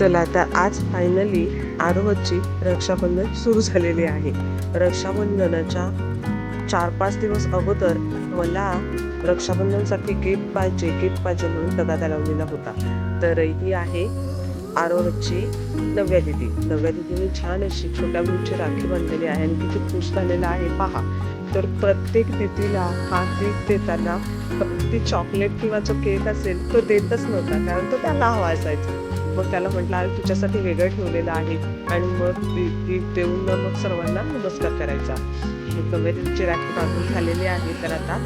चला तर आज फायनली आरोहची रक्षाबंधन सुरू झालेली आहे. रक्षाबंधनाच्या चार पाच दिवस अगोदर मला रक्षाबंधनसाठी गिफ्ट पाहिजे गिफ्ट पाहिजे म्हणून तगादा लावलेला होता. तर ही आहे आरोहची नव्या दिदी. नव्या दिदीने छान अशी छोट्या मुलीची राखी बांधलेली आहे आणि किती खुश झालेला आहे पहा. तर प्रत्येक दिदीला हा गिफ्ट देताना ती चॉकलेट किंवा जो केक असेल तो देतच नव्हता कारण तो त्याला हवा असायचा. मग त्याला म्हटलं अरे तुझ्यासाठी वेगळं ठेवलेलं आहे. आणि मग गिफ्ट देऊन मग सर्वांना नमस्कार करायचा. नव्या तिची राखी बांधून झालेली आहे. तर आता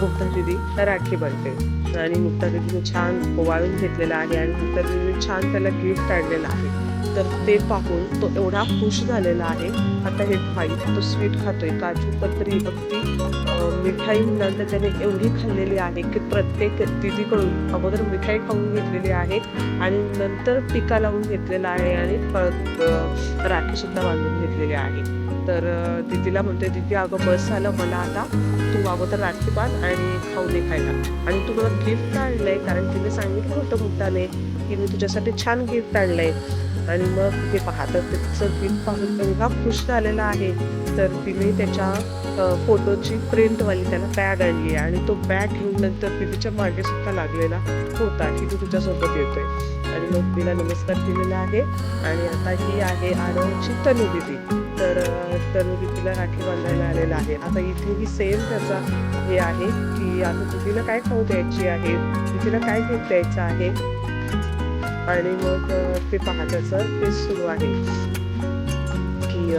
मुक्ता दिदी राखी बनते. आणि मुक्ता दिदीने छान ओवाळून घेतलेला आहे. आणि मुक्ता दिदीने छान त्याला गिफ्ट काढलेलं आहे. तर ते पाहून तो एवढा खुश झालेला आहे आता हे भाई तो स्वीट खातोय काजू पत्री अगदी मिठाई म्हणाल तर त्याने एवढी खाल्लेली आहे की प्रत्येक दिदीकडून अगोदर मिठाई खाऊन घेतलेली आहे आणि नंतर टीका लावून घेतलेला आहे आणि परत राखीसुद्धा राखी सुद्धा बांधून घेतलेली आहे. तर दिदीला म्हणते दीदी अगं बस झालं मला आता. तू अगोदर राखी बांध आणि खाऊ दे खायला. आणि तू मला गिफ्ट आणलंय कारण तिने सांगितलं होतं मुद्दाने की मी तुझ्यासाठी छान गिफ्ट आणलंय. आणि मग ते पाहतात. त्याचं गिफ्ट पाहून एवढा खुश झालेला आहे. तर तिने त्याच्या फोटोची प्रिंटवाली त्याला बॅग आणली आहे आणि तो बॅग घेऊन नंतर तिच्यामागे सुद्धा लागलेला होता. की तू तुझ्यासोबत येतोय. आणि मग तिला नमस्कार केलेला आहे. आणि आता ही आहे आरवची तनु दिदी तर तनु दिदीला राखी बांधायला आलेला आहे. आता इथेही सेम त्याचा हे आहे की आता दिदीला काय खाऊ द्यायची आहे? तिला काय घेऊन द्यायचं आहे? आणि मग ते पाहण्याचं ते सुरू आहे. की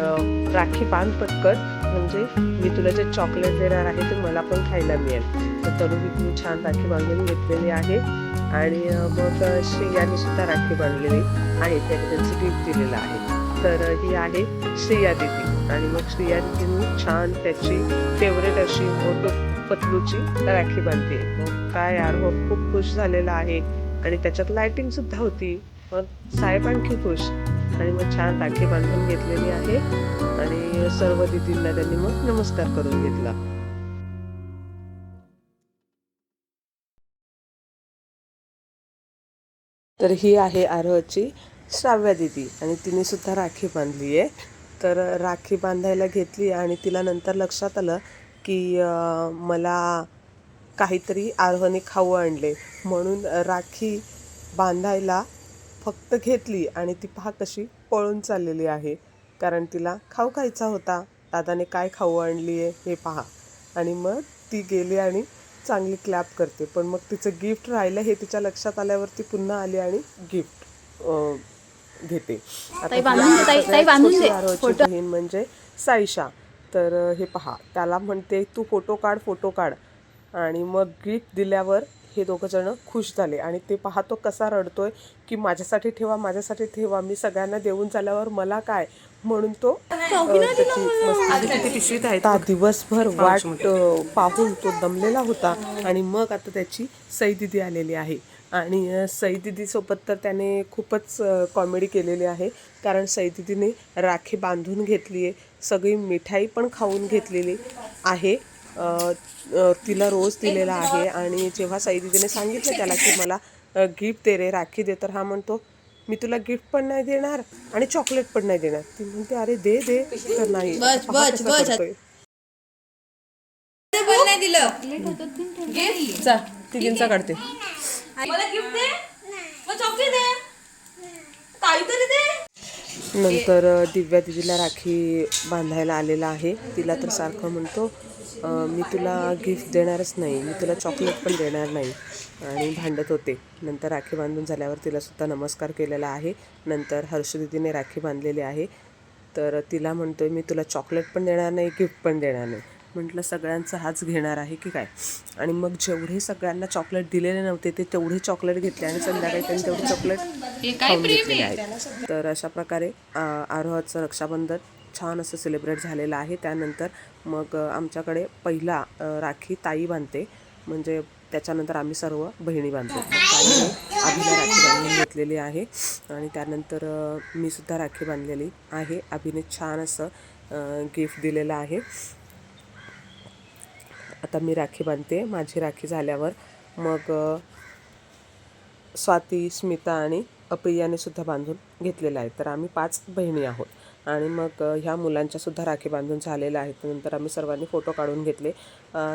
राखी बांध पटकन म्हणजे मी तुला जे चॉकलेट देणार आहे ते मला पण खायला मिळेल. तर तरुणी तुम्ही छान राखी बांधून घेतलेली आहे. आणि मग अ, श्रेयाने सुद्धा राखी बांधलेली आहे. त्याने त्यांचं गिफ्ट दिलेलं आहे. तर ही आहे श्रेया दिदी. आणि मग श्रेया दिदीने छान त्याची फेवरेट अशी मोठो पतलूची राखी बांधते. मग काय यार हो खूप खुश झालेला आहे. आणि त्याच्यात लाइटिंग सुद्धा होती. मग साहेब आणखी खुश. आणि मग छान राखी बांधून घेतलेली आहे. आणि सर्व दिदींना त्यांनी मग नमस्कार करून घेतला. तर ही आहे आरोहची श्राव्या दिदी. आणि तिने सुद्धा राखी बांधली आहे. तर राखी बांधायला घेतली आणि तिला नंतर लक्षात आलं की मला काहीतरी आरोहने खाऊ आणले. म्हणून राखी बांधायला फक्त घेतली आणि ती पहा कशी पळून चाललेली आहे. कारण तिला खाऊ खायचा होता. दादाने काय खाऊ आणली आहे हे पहा. आणि मग ती गेली आणि चांगली क्लॅप करते. पण मग तिचं गिफ्ट राहिलं हे तिच्या लक्षात आल्यावरती पुन्हा आली आणि गिफ्ट घेते. आता म्हणजे साईशा. तर हे पहा. त्याला म्हणते तू फोटो काढ फोटो काढ. आणि मग गिफ्ट दिल्यावर हे दोघं जण खुश झाले. आणि ते पहा तो कसा रडतोय की माझ्यासाठी ठेवा माझ्यासाठी ठेवा मी सगळ्यांना देऊन झाल्यावर मला काय? म्हणून तो त्याची पिशवीत आहे. दिवसभर वाट पाहून तो दमलेला होता. आणि मग आता त्याची सई दिदी आलेली आहे. आणि सई दिदीसोबत तर त्याने खूपच कॉमेडी केलेली आहे. कारण सई दिदीने राखी बांधून घेतली आहे सगळी मिठाई पण खाऊन घेतलेली आहे. तिला रोज दिलेला आहे आणि जेव्हा सई दिदीने सांगितलं त्याला की मला गिफ्ट दे रे राखी दे तर हा म्हणतो मी तुला गिफ्ट पण नाही देणार आणि चॉकलेट पण नाही देणार. ती म्हणते अरे दे दे तर नाही. तिघींचा काढते. मला गिफ्ट दे? मग चॉकलेट दे? काहीतरी दे? नंतर दिव्या दिदीला राखी बांधायला आलेला आहे. तिला तर सारखं म्हणतो मी तुला गिफ्ट देणारच नाही. मी तुला चॉकलेट पण देणार नाही. आणि भांडत होते. नंतर राखी बांधून झाल्यावर तिला सुद्धा नमस्कार केलेला आहे. नंतर हर्ष दिदीने राखी बांधलेली आहे. तर तिला म्हणतोय मी तुला चॉकलेट पण देणार नाही गिफ्ट पण देणार नाही. म्हटलं सगळ्यांचा हाच घेणार आहे की काय? आणि मग जेवढे सगळ्यांना चॉकलेट दिलेले नव्हते ते तेवढे चॉकलेट घेतले आणि संध्याकाळी त्यांनी तेवढे चॉकलेट खाऊन घेतलेले आहेत. तर अशा प्रकारे आरोहाचं रक्षाबंधन छान असं सेलिब्रेट झालेलं आहे. त्यानंतर मग आमच्याकडे पहिला राखी ताई बांधते. म्हणजे त्याच्यानंतर आम्ही सर्व बहिणी बांधतो. मग ताईने अभिला राखी बांधून घेतलेली आहे. आणि त्यानंतर मी सुद्धा राखी बांधलेली आहे. अभिने छान असं गिफ्ट दिलेलं आहे. आता मी राखी बांधते. माझी राखी झाल्यावर मग स्वाती स्मिता आणि अप्रियाने सुद्धा बांधून घेतलेला आहे. तर आम्ही पाच बहिणी आहोत. आणि मग ह्या मुलांच्यासुद्धा राखी बांधून झालेल्या आहेत. नंतर आम्ही सर्वांनी फोटो काढून घेतले.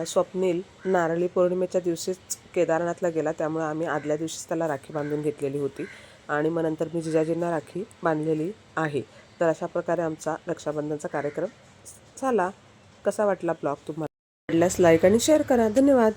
स्वप्नील नारळी पौर्णिमेच्या दिवशीच केदारनाथला गेला. त्यामुळे आम्ही आदल्या दिवशीच त्याला राखी बांधून घेतलेली होती. आणि मग नंतर मी जिजाजींना राखी बांधलेली आहे. तर अशा प्रकारे आमचा रक्षाबंधनचा कार्यक्रम झाला. कसा वाटला ब्लॉग तुम्हाला आवडल्यास लाईक आणि शेअर करा. धन्यवाद.